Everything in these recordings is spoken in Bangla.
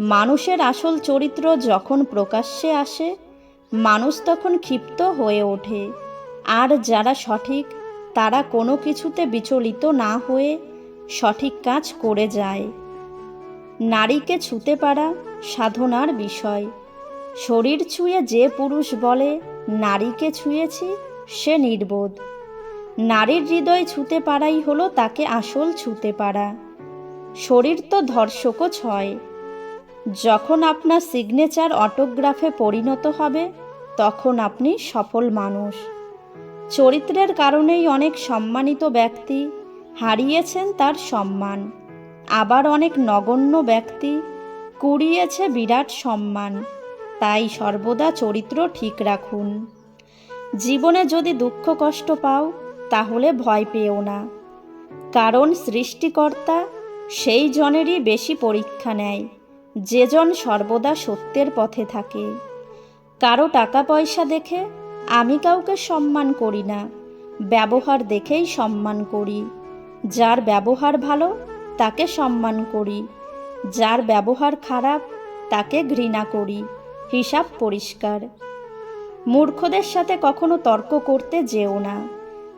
মানুষের আসল চরিত্র যখন প্রকাশ্যে আসে, মানুষ তখন ক্ষিপ্ত হয়ে ওঠে। আর যারা সঠিক, তারা কোনো কিছুতে বিচলিত না হয়ে সঠিক কাজ করে যায়। নারীকে ছুতে পারা সাধনার বিষয়। শরীর ছুঁয়ে যে পুরুষ বলে, নারীকে ছুঁয়েছি সে নির্বোধ। নারীর হৃদয় ছুতে পারাই হলো তাকে আসল ছুতে পারা। শরীর তো ধর্ষকও ছয়। যখন আপনার সিগনেচার অটোগ্রাফে পরিণত হবে, তখন আপনি সফল মানুষ। চরিত্রের কারণেই অনেক সম্মানিত ব্যক্তি হারিয়েছেন তার সম্মান। আবার অনেক নগণ্য ব্যক্তি কুড়িয়েছে বিরাট সম্মান। তাই সর্বদা চরিত্র ঠিক রাখুন। জীবনে যদি দুঃখ কষ্ট পাও, তাহলে ভয় পেও না। কারণ সৃষ্টিকর্তা সেই জনেরই বেশি পরীক্ষা নেয়। যেজন সর্বদা সত্যের পথে থাকে। কারও টাকা পয়সা দেখে আমি কাউকে সম্মান করি না, ব্যবহার দেখেই সম্মান করি। যার ব্যবহার ভালো, তাকে সম্মান করি। যার ব্যবহার খারাপ, তাকে ঘৃণা করি। হিসাব পরিষ্কার। মূর্খদের সাথে কখনো তর্ক করতে যেও না,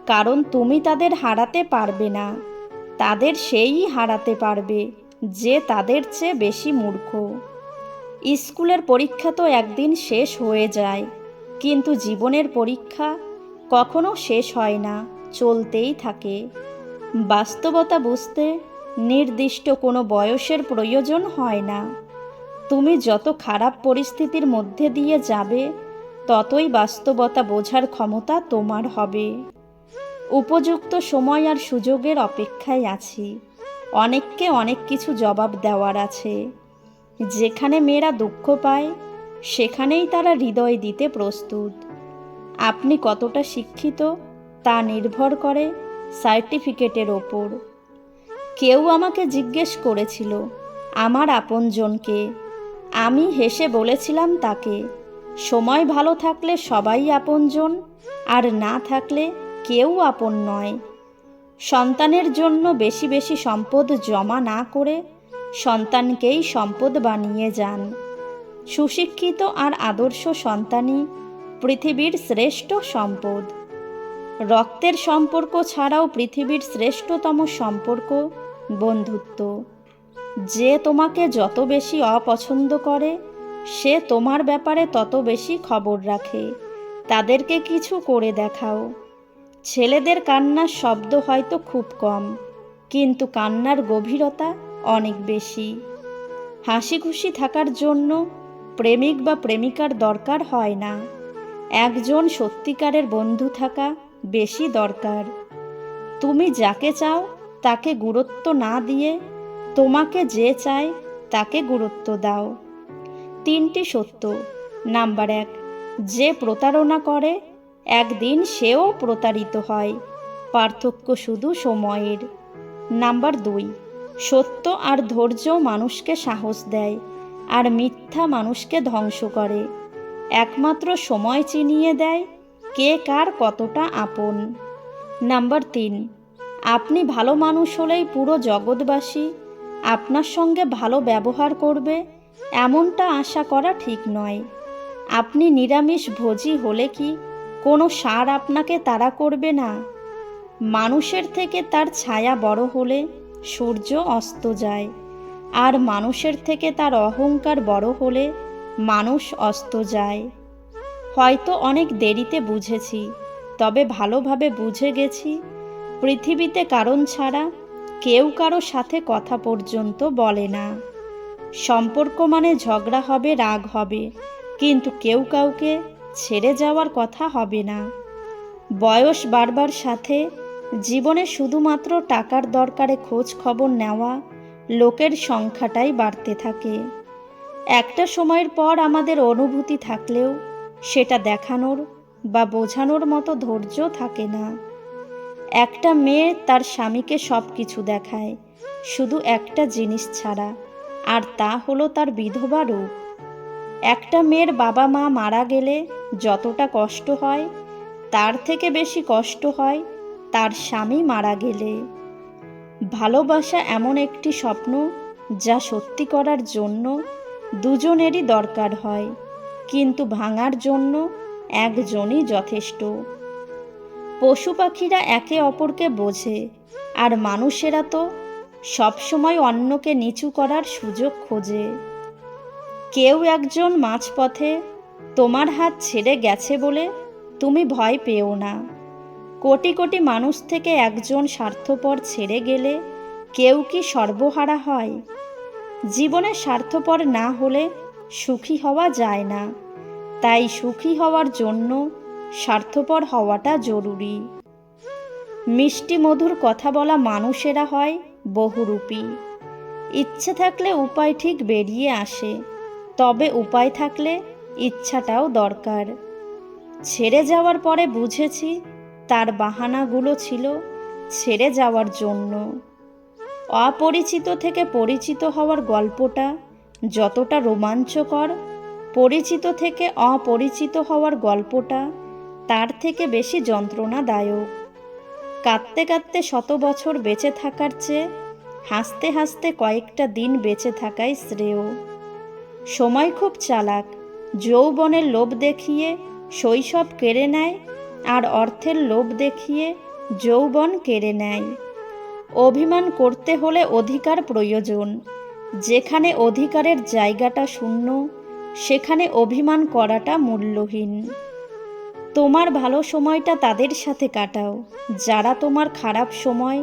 কারণ তুমি তাদের হারাতে পারবে না। তাদের সেই হারাতে পারবে। যে তাদের চেয়ে বেশি মূর্খ। স্কুলের পরীক্ষা তো একদিন শেষ হয়ে যায়, কিন্তু জীবনের পরীক্ষা কখনো শেষ হয় না, চলতেই থাকে। বাস্তবতা বুঝতে নির্দিষ্ট কোনো বয়সের প্রয়োজন হয় না। তুমি যত খারাপ পরিস্থিতির মধ্যে দিয়ে যাবে, ততই বাস্তবতা বোঝার ক্ষমতা তোমার হবে। উপযুক্ত সময় আর সুযোগের অপেক্ষায় আছি। অনেককে অনেক কিছু জবাব দেওয়ার আছে। যেখানে মেয়েরা দুঃখ পায়, সেখানেই তারা হৃদয় দিতে প্রস্তুত। আপনি কতটা শিক্ষিত তা নির্ভর করে সার্টিফিকেটের ওপর। কেউ আমাকে জিজ্ঞেস করেছিল, আমার আপনজনকে? আমি হেসে বলেছিলাম তাকে, সময় ভালো থাকলে সবাই আপনজন, আর না থাকলে কেউ আপন নয়। সন্তানের জন্য বেশি বেশি সম্পদ জমা না করে সন্তানকেই সম্পদ বানিয়ে যান। সুশিক্ষিত আর আদর্শ সন্তানই পৃথিবীর শ্রেষ্ঠ সম্পদ। রক্তের সম্পর্ক ছাড়াও পৃথিবীর শ্রেষ্ঠতম সম্পর্ক বন্ধুত্ব। যে তোমাকে যত বেশি অপছন্দ করে, সে তোমার ব্যাপারে তত বেশি খবর রাখে। তাদেরকে কিছু করে দেখাও। ছেলেদের কান্নার শব্দ হয়তো খুব কম, কিন্তু কান্নার গভীরতা অনেক বেশি। হাসি খুশি থাকার জন্য প্রেমিক বা প্রেমিকার দরকার হয় না। একজন সত্যিকারের বন্ধু থাকা বেশি দরকার। তুমি যাকে চাও তাকে গুরুত্ব না দিয়ে তোমাকে যে চায় তাকে গুরুত্ব দাও। তিনটি সত্য। নাম্বার এক, যে প্রতারণা করে একদিন সেও প্রতারিত হয়। পার্থক্য শুধু সময়ের। নাম্বার দুই, সত্য আর ধৈর্য মানুষকে সাহস দেয় আর মিথ্যা মানুষকে ধ্বংস করে। একমাত্র সময় চিনিয়ে দেয় কে কার কতটা আপন। নাম্বার তিন, আপনি ভালো মানুষ হলেই পুরো জগৎবাসী, আপনার সঙ্গে ভালো ব্যবহার করবে, এমনটা আশা করা ঠিক নয়। আপনি নিরামিষ ভোজি হলে কি কোনো সার আপনাকে তাড়া করবে না। মানুষের থেকে তার ছায়া বড় হলে সূর্য অস্ত যায়, আর মানুষের থেকে তার অহংকার বড় হলে মানুষ অস্ত যায়। হয়তো অনেক দেরিতে বুঝেছি, তবে ভালোভাবে বুঝে গেছি, পৃথিবীতে কারণ ছাড়া কেউ কারও সাথে কথা পর্যন্ত বলে না। সম্পর্ক মানে ঝগড়া হবে, রাগ হবে, কিন্তু কেউ কাউকে ছেড়ে যাওয়ার কথা হবে না। বয়স বাড়বার সাথে জীবনে শুধুমাত্র টাকার দরকারে খোঁজ খবর নেওয়া লোকের সংখ্যাটাই বাড়তে থাকে। একটা সময়ের পর আমাদের অনুভূতি থাকলেও সেটা দেখানোর বা বোঝানোর মতো ধৈর্য থাকে না। একটা মেয়ে তার স্বামীকে সব কিছু দেখায়, শুধু একটা জিনিস ছাড়া, আর তা হলো তার বিধবা রূপ। একটা মেয়ের বাবা মা মারা গেলে যতটা কষ্ট হয়, তার থেকে বেশি কষ্ট হয় তার স্বামী মারা গেলে। ভালোবাসা এমন একটি স্বপ্ন যা সত্যি করার জন্য দুজনেরই দরকার হয়, কিন্তু ভাঙার জন্য একজনই যথেষ্ট। পশু পাখিরা একে অপরকে বোঝে আর মানুষেরা তো সবসময় অন্যকে নিচু করার সুযোগ খোঁজে। কেউ একজন মাঝপথে, তোমার হাত ছেড়ে গেছে বলে তুমি ভয় পেও না। কোটি কোটি মানুষ থেকে একজন স্বার্থপর ছেড়ে গেলে কেউ কি সর্বহারা হয়? জীবনে স্বার্থপর না হলে সুখী হওয়া যায় না। তাই সুখী হওয়ার জন্য স্বার্থপর হওয়াটা জরুরি। মিষ্টি মধুর কথা বলা মানুষেরা হয় বহুরূপী। ইচ্ছে থাকলে উপায় ঠিক বেরিয়ে আসে। তবে উপায় থাকলে ইচ্ছাটাও দরকার। ছেড়ে যাওয়ার পরে বুঝেছি তার বাহানাগুলো ছিল ছেড়ে যাওয়ার জন্য। অপরিচিত থেকে পরিচিত হওয়ার গল্পটা যতটা রোমাঞ্চকর, পরিচিত থেকে অপরিচিত হওয়ার গল্পটা তার থেকে বেশি যন্ত্রণাদায়ক। কাঁদতে কাঁদতে শত বছর বেঁচে থাকার চেয়ে হাসতে হাসতে কয়েকটা দিন বেঁচে থাকাই শ্রেয়। সময় খুব চালাক, যৌবনের লোভ দেখিয়ে শৈশব কেড়ে নেয় আর অর্থের লোভ দেখিয়ে যৌবন কেড়ে নেয়। অভিমান করতে হলে অধিকার প্রয়োজন, যেখানে অধিকারের জায়গাটা শূন্য, সেখানে অভিমান করাটা মূল্যহীন। তোমার ভালো সময়টা তাদের সাথে কাটাও, যারা তোমার খারাপ সময়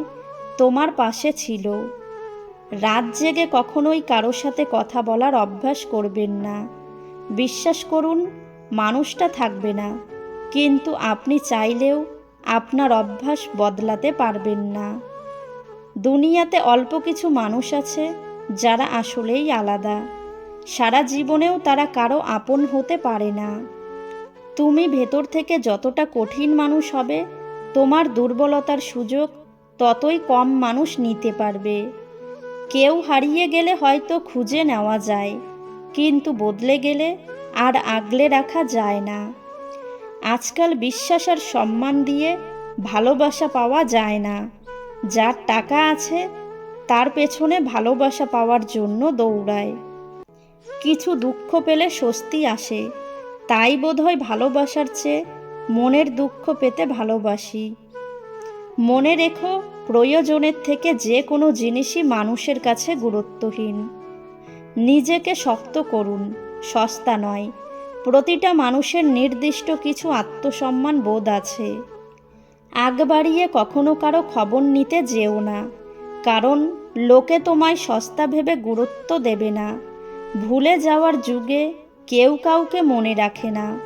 তোমার পাশে ছিল। রাত জেগে কখনোই কারোর সাথে কথা বলার অভ্যাস করবেন না। বিশ্বাস করুন, মানুষটা থাকবে না। কিন্তু আপনি চাইলেও আপনার অভ্যাস বদলাতে পারবেন না। দুনিয়াতে অল্প কিছু মানুষ আছে, যারা আসলেই আলাদা। সারা জীবনেও তারা কারও আপন হতে পারে না। তুমি ভেতর থেকে যতটা কঠিন মানুষ হবে, তোমার দুর্বলতার সুযোগ ততই কম মানুষ নিতে পারবে। কেউ হারিয়ে গেলে হয়তো খুঁজে নেওয়া যায়, কিন্তু বদলে গেলে আর আগলে রাখা যায় না। আজকাল বিশ্বাস আর সম্মান দিয়ে ভালোবাসা পাওয়া যায় না। যার টাকা আছে, তার পেছনে ভালোবাসা পাওয়ার জন্য দৌড়ায়। কিছু দুঃখ পেলে স্বস্তি আসে, তাই বোধহয় ভালোবাসার চেয়ে মনের দুঃখ পেতে ভালোবাসি। মনে রেখো প্রয়োজনের থেকে যে কোনো জিনিসই মানুষের কাছে গুরুত্বহীন। নিজেকে শক্ত করুন, সস্তা নয়। প্রতিটা মানুষের নির্দিষ্ট কিছু আত্মসম্মান বোধ আছে। আগ বাড়িয়ে কখনো কারও খবর নিতে যেও না। কারণ, লোকে তোমায় সস্তা ভেবে গুরুত্ব দেবে না। ভুলে যাওয়ার যুগে কেউ কাউকে মনে রাখে না।